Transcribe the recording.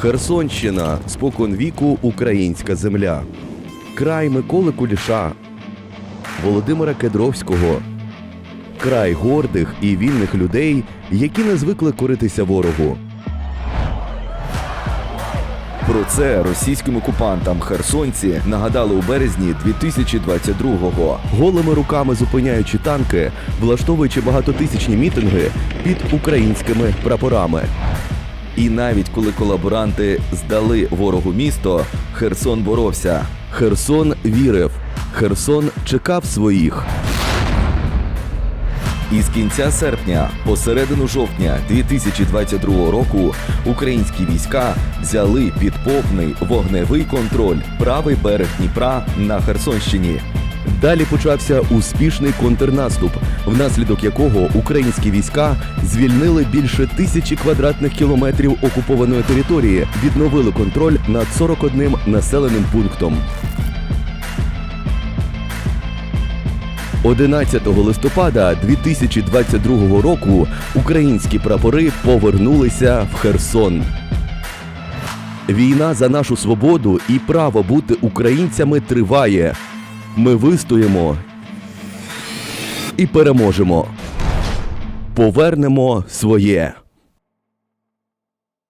Херсонщина спокон віку українська земля. Край Миколи Куліша, Володимира Кедровського. Край гордих і вільних людей, які не звикли коритися ворогу. Про це російським окупантам херсонці нагадали у березні 2022-го. голими руками зупиняючи танки, влаштовуючи багатотисячні мітинги під українськими прапорами. І навіть коли колаборанти здали ворогу місто, Херсон боровся. Херсон вірив, Херсон чекав своїх. Із кінця серпня по середину жовтня 2022 року українські війська взяли під повний вогневий контроль правий берег Дніпра на Херсонщині. Далі почався успішний контрнаступ, внаслідок якого українські війська звільнили більше тисячі квадратних кілометрів окупованої території, відновили контроль над 41 населеним пунктом. 11 листопада 2022 року українські прапори повернулися в Херсон. Війна за нашу свободу і право бути українцями триває. Ми вистоїмо і переможемо. Повернемо своє.